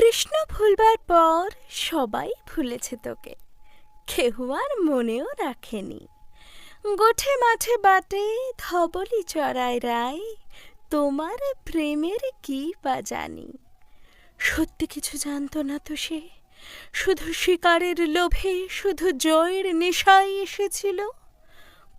কৃষ্ণ ভুলবার পর সবাই ভুলেছে তোকে। কেউ আর মনেও রাখেনি। গোঠে মাঠে বাটে ধবলি চড়ায় রায় তোমার প্রেমের কি বা জানি। সত্যি কিছু জানতো না তো সে, শুধু শিকারের লোভে, শুধু জয়ের নেশায় এসেছিল।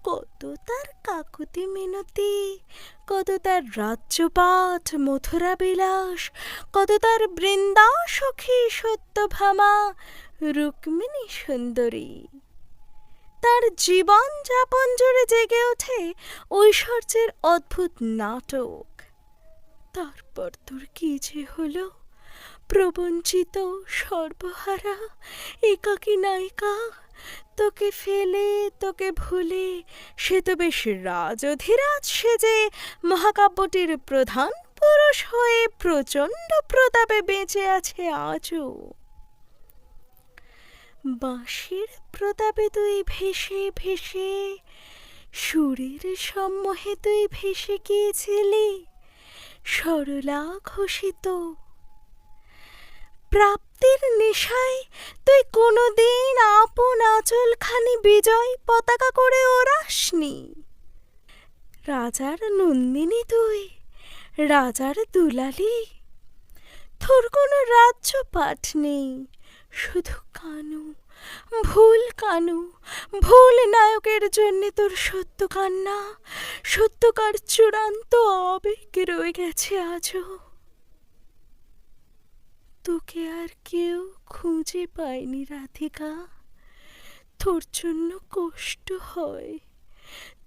কত তার কাকুতি মিনতি, কত তার রাজ্যপাঠ মথুরা বিলাস, কত তার বৃন্দা সখী সত্যভামা রুক্মিণী সুন্দরী। তার জীবন যাপন জুড়ে জেগে ওঠে ঐশ্বর্যের অদ্ভুত নাটক। তারপর তোর কি যে হলো? প্রবঞ্চিত সর্বহারা, একাকী নায়িকা তোকে ফেলে, তোকে ভুলে, সে তো বেশ রাজ অধিরাজ সেজে মহাকাব্যটির প্রধান পুরুষ হয়ে প্রচণ্ড প্রতাপে বেঁচে আছে আজও। বাঁশির প্রতাপে তুই ভেসে ভেসে, সুরের সম্মোহে তুই ভেসে গিয়েছিলি, সরলা ঘোষিত প্রাপ্তির নেশায়? তুই কোনোদিন আপন আঁচলখানি বিজয় পতাকা করে ওড়াসনি। রাজার নন্দিনী তুই, রাজার দুলালি। তোর কোনো রাজ্য পাঠ নেই, শুধু কানু, ভুল কানু। ভুল নায়কের জন্য তোর সত্য কান্না সত্যকার চূড়ান্ত আবেগ রয়ে গেছে আজও। তোকে আর কেউ খুঁজে পায়নি, রাধিকা। তোর জন্য কষ্ট হয়,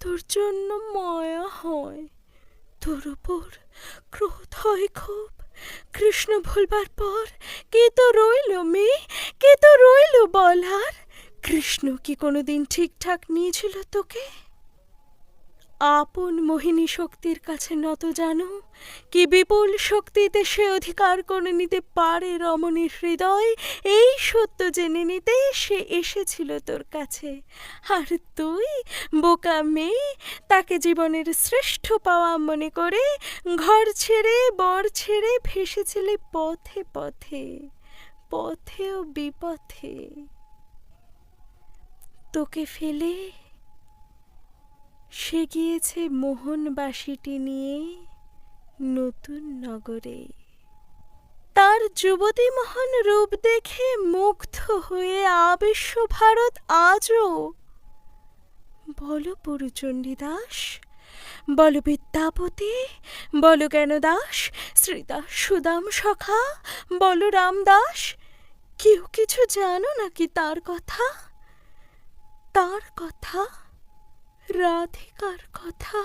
তোর জন্য মায়া হয়। তোর ওপর ক্রোধ হয় খুব। কৃষ্ণ ভুলবার পর কে তো রইল মেয়ে? কে তো রইল বলার? কৃষ্ণ কি কোনোদিন ঠিকঠাক নিয়েছিল তোকে? আপন মোহিনী শক্তির কাছে নত জানো? কি বিপুল শক্তিতে সে অধিকার করে নিতে পারে রমণীর হৃদয়? এই সত্য জেনে নিতে সে এসেছিল তোর কাছে। আর তুই, বোকা মেয়ে, তাকে জীবনের শ্রেষ্ঠ পাওয়া মনে করে ঘর ছেড়ে, বর ছেড়ে ভেসেছিলি পথে পথে পথে ও বিপথে। তোকে ফেলে সে গিয়েছে মোহনবাসীটি নিয়ে নতুন নগরে। তার যুবতী মোহন রূপ দেখে মুগ্ধ হয়ে আবেশ্য ভারত আজও। বলো পুরুচণ্ডী দাস, বল বিদ্যাপতি, বল জ্ঞানদাস শ্রীদাস সুদাম সখা, বল রামদাস কেউ কিছু জানো নাকি তার কথা? তার কথা রাধিকার কথা